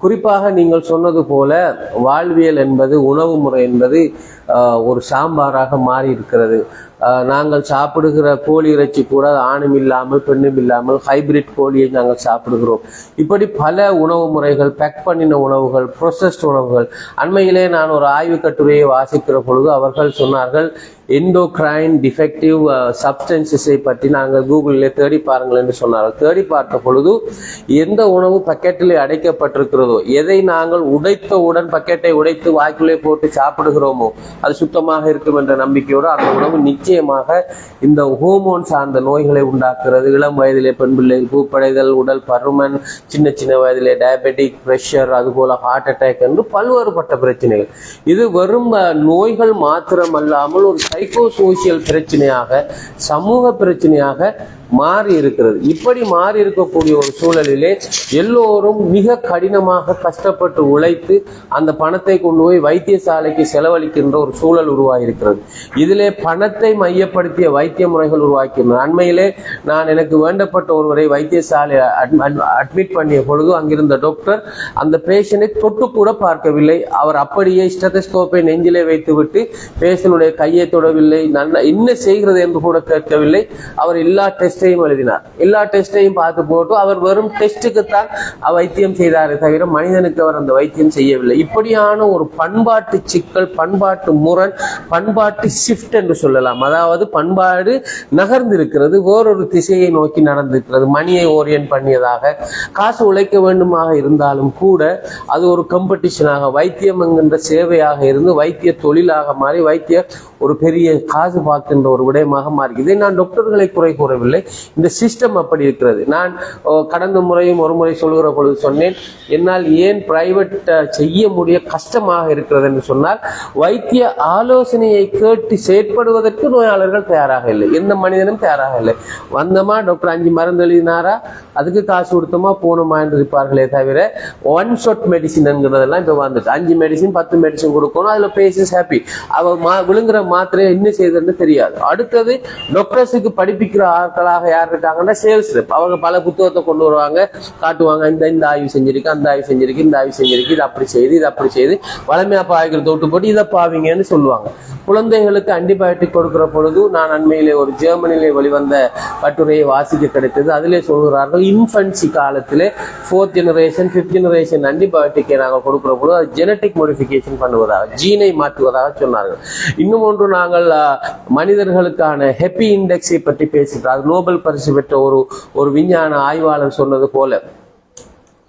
குறிப்பாக நீங்கள் சொன்னது போல வாழ்வியல் என்பது உணவு முறை என்பது ஒரு சாம்பாராக மாறி இருக்கிறது நாங்கள் சாப்பிடுகிற கோழி இறைச்சி கூட ஆணும் இல்லாமல் பெண்ணும் இல்லாமல் ஹைபிரிட் கோழியை நாங்கள் சாப்பிடுகிறோம். இப்படி பல உணவு முறைகள் பேக் பண்ணின உணவுகள் ப்ரொசஸ்ட் உணவுகள் அண்மையிலே நான் ஒரு ஆய்வு கட்டுரையை வாசிக்கிற பொழுது அவர்கள் சொன்னார்கள் எண்டோக்ரைன் டிஃபெக்டிவ் சப்டன்சஸை பற்றி நாங்கள் கூகுளில் தேடி பாருங்கள் என்று சொன்னார்கள். தேடி பார்த்த பொழுது எந்த உணவு பக்கெட்டில் அடைக்கப்பட்டிருக்கிறதோ எதை நாங்கள் உடைத்தவுடன் பக்கெட்டை உடைத்து வாய்க்குள்ளே போட்டு சாப்பிடுகிறோமோ அது சுத்தமாக இருக்கும் என்ற நம்பிக்கையோடு அந்த உணவு நிச்சயமாக இந்த ஹோமோன் சார்ந்த நோய்களை உண்டாக்குறது இளம் வயதிலே பெண் பிள்ளைகள் பூப்படைதல் உடல் பருமன் சின்ன சின்ன வயதிலே டயபெட்டிக் பிரஷர் அதுபோல ஹார்ட் அட்டாக் என்று பல்வேறுபட்ட பிரச்சனைகள். இது வெறும் நோய்கள் மாத்திரமல்லாமல் ஒரு சைக்கோ சோசியல் பிரச்சனையாக சமூக பிரச்சனையாக மாறி இருக்கிறது. இப்படி மாறி இருக்கக்கூடிய ஒரு சூழலிலே எல்லோரும் மிக கடினமாக கஷ்டப்பட்டு உழைத்து அந்த பணத்தை கொண்டு போய் வைத்தியசாலைக்கு செலவழிக்கின்ற ஒரு சூழல் உருவாகியிருக்கிறது இதிலே பணத்தை மையப்படுத்திய வைத்திய முறைகள் உருவாக்கியிருந்தது அண்மையிலே நான் எனக்கு வேண்டப்பட்ட ஒருவரை வைத்தியசாலை அட்மிட் பண்ணிய பொழுது அங்கிருந்த டாக்டர் அந்த பேஷண்டை தொட்டு கூட பார்க்கவில்லை. அவர் அப்படியே ஸ்டெத்தஸ்கோப்பை நெஞ்சிலே வைத்துவிட்டு பேஷனுடைய கையை தொடவில்லை. நல்ல என்ன செய்கிறது என்று கூட கேட்கவில்லை. அவர் எல்லா டெஸ்டையும் எழுதினார். எல்லா டெஸ்டையும் பார்த்து போட்டு அவர் வெறும் டெஸ்ட்டுக்குத்தான் வைத்தியம் செய்தாரே தவிர மனிதனுக்கு அவர் அந்த வைத்தியம் செய்யவில்லை. இப்படியான ஒரு பண்பாட்டு சிக்கல் பண்பாட்டு முரண் பண்பாட்டு ஷிஃப்ட் என்று சொல்லலாம். அதாவது பண்பாடு நகர்ந்திருக்கிறது வேறொரு திசையை நோக்கி நடந்திருக்கிறது. மணியை ஓரியன்ட் பண்ணியதாக காசு உழைக்க வேண்டுமாக இருந்தாலும் கூட அது ஒரு காம்படிஷனாக வைத்தியம் என்கின்ற சேவையாக இருந்து வைத்திய தொழிலாக மாறி வைத்திய ஒரு பெரிய காசு பார்க்கின்ற ஒரு விடயமாக மாறி இதை நான் டாக்டர்களை குறை கூறவில்லை. இந்த சிஸ்டம் அப்படி இருக்கிறது. நான் கடந்த முறையும் ஒரு முறை சொல்கிற பொழுது சொன்னேன் என்னால் ஏன் பிரைவேட் செய்ய முடிய கஷ்டமாக இருக்கிறது என்று சொன்னால் வைத்திய ஆலோசனையை கேட்டு செயற்படுவதற்கு நோயாளர்கள் தயாராக இல்லை. எந்த மனிதனும் தயாராக இல்லை. வந்தோமா டாக்டர் அஞ்சு மருந்து எழுதினாரா? அதுக்கு காசு கொடுத்தோமா போனோமா என்று இருப்பார்களே தவிர ஒன் ஷாட் மெடிசின்ங்கிறதெல்லாம் இப்போ வந்துட்டு அஞ்சு மெடிசின் பத்து மெடிசின் கொடுக்கணும் அதில் பேஷன்ஸ் ஹாப்பி அவள் மா விழுங்குற மாத்திரையை என்ன செய்யுதுன்னு தெரியாது. அடுத்தது டாக்டர்ஸுக்கு படிப்பிக்கிற ஆட்களாக யார் இருக்காங்கன்னா சேல்ஸ் ரெப் அவங்க பல புத்தகத்தை கொண்டு வருவாங்க. காட்டுவாங்க இந்த இந்த ஆய்வு செஞ்சிருக்கு அந்த ஆய்வு செஞ்சிருக்கு இந்த ஆய்வு செஞ்சிருக்கு இது அப்படி செய்து இது அப்படி செய்து வளமையா பாய்க்கிற தொட்டு போட்டு இதை பாவீங்கன்னு சொல்லுவாங்க. குழந்தைகளுக்கு ஆன்டிபயோட்டிக் கொடுக்கிற பொழுது நான் அண்மையிலே ஒரு ஜெர்மனியிலே வெளிவந்த கட்டுரையை வாசிக்க கிடைத்தது. அதிலே சொல்கிறார்கள் இன்ஃபன்சி காலத்திலே ஃபோர்த் ஜெனரேஷன் ஃபிஃப்த் ஜெனரேஷன் ஆன்டிபயோட்டிக்கை நாங்கள் கொடுக்கிற பொழுது அது ஜெனட்டிக் மோடிஃபிகேஷன் பண்ணுவதாக ஜீனை மாற்றுவதாக சொன்னார்கள். இன்னும் ஒன்று நாங்கள் மனிதர்களுக்கான ஹெப்பி இண்டெக்ஸை பற்றி பேசுகிறோம் அது நோபல் பரிசு பெற்ற ஒரு ஒரு விஞ்ஞான ஆய்வாளர் சொன்னது போல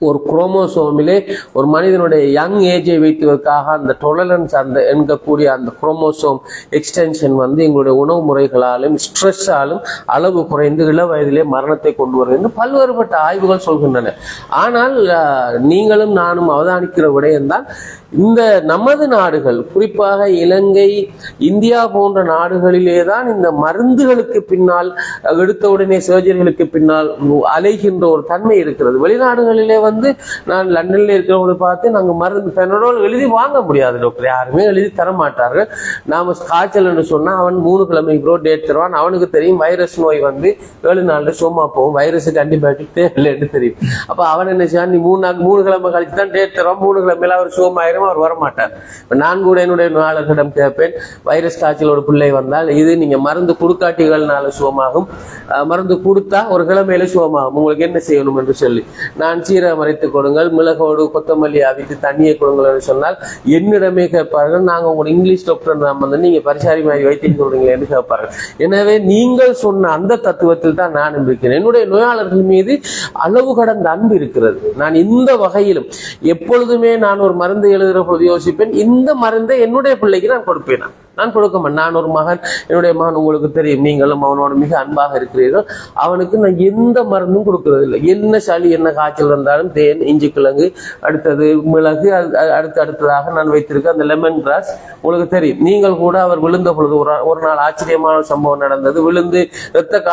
ஒரு குரோமோசோமிலே ஒரு மனிதனுடைய யங் ஏஜை வைத்துவதற்காக அந்த டொலரன்ஸ் அந்த என்கக்கூடிய அந்த குரோமோசோம் எக்ஸ்டென்ஷன் வந்து எங்களுடைய உணவு முறைகளாலும் ஸ்ட்ரெஸ்ஸாலும் அளவு குறைந்து இள வயதிலே மரணத்தை கொண்டு வருகிறது என்று பல்வேறுபட்ட ஆய்வுகள் சொல்கின்றன. ஆனால் நீங்களும் நானும் அவதானிக்கிற விடயம்தான் இந்த நமது நாடுகள் குறிப்பாக இலங்கை இந்தியா போன்ற நாடுகளிலே தான் இந்த மருந்துகளுக்கு பின்னால் எடுத்த உடனே சர்ஜரிகளுக்கு பின்னால் அலைகின்ற ஒரு தன்மை இருக்கிறது. வெளிநாடுகளிலே வந்து நான் லண்டன்ல இருக்கிறவங்களை பார்த்து நாங்கள் மருந்து பெனடோல் எழுதி வாங்க முடியாது டாக்டர் யாருமே எழுதி தர மாட்டார்கள். நாம காய்ச்சல் சொன்னால் சொன்னா அவன் மூணு கிழமைக்கு ப்ரோ டேட் தருவான். அவனுக்கு தெரியும் வைரஸ் நோய் வந்து ஏழு நாள்ல சோமா போகும். வைரஸுக்கு ஆன்டிபயோட்டிக் தேவையில்லைன்னு தெரியும். அப்ப அவன் என்ன செய்வான்? நீ மூணு நாள் மூணு கிழமை கழிச்சு தான் டேட் தருவான். மூணு கிழமையில அவர் சோமாயிரும் அவர் வரமாட்டார் இப்போ நான் கூட என்னுடைய நோயாளர்களிடம் கேட்பேன். வைரஸ் காய்ச்சலோட பிள்ளை வந்தால் இது நீங்க மருந்து கொடுக்காட்டிகள்னால சுகமாகும் மருந்து கொடுத்தா ஒரு கிழமையில சுகமாகும் உங்களுக்கு என்ன செய்யணும் என்று சொல்லி. நான் அரைத்து கொடுங்கள். மிளகோடு கொத்தமல்லி அவித்து தண்ணியை கொடுங்கள் என்று சொன்னால் என்னிடமே கேட்பார்கள். நாங்க உங்களை இங்கிலீஷ் டாக்டர் நாம் வந்து நீங்க பரிசாரி மாதிரி வைத்தியம் சொல்றீங்களே என்று கேட்பார்கள். எனவே நீங்கள் சொன்ன அந்த தத்துவத்தில் தான் நான் இருக்கிறேன். என்னுடைய நோயாளர்கள் மீது அளவு கடந்த அன்பு இருக்கிறது. நான் இந்த வகையிலும் எப்பொழுதுமே நான் ஒரு மருந்து எழுதுகிற பொழுது யோசிப்பேன். இந்த மருந்தை என்னுடைய பிள்ளைக்கு நான் கொடுப்பேன். நான். கொடுக்க மாட்டேன் நான் ஒரு மகன். என்னுடைய மகன் உங்களுக்கு தெரியும். நீங்களும் அவனோட மிக அன்பாக இருக்கிறீர்கள். அவனுக்கு நான் எந்த மருந்தும் கொடுக்கறது இல்லை என்ன சளி என்ன காய்ச்சல் இருந்தாலும் தேன் இஞ்சி கிழங்கு அடுத்தது மிளகு அது- அடுத்து அடுத்ததாக நான் வைத்திருக்க அந்த லெமன் கிராஸ் உங்களுக்கு தெரியும். நீங்கள் கூட அவர் விழுந்த பொழுது ஒரு ஒரு நாள் ஆச்சரியமான சம்பவம் நடந்தது. விழுந்து ரத்த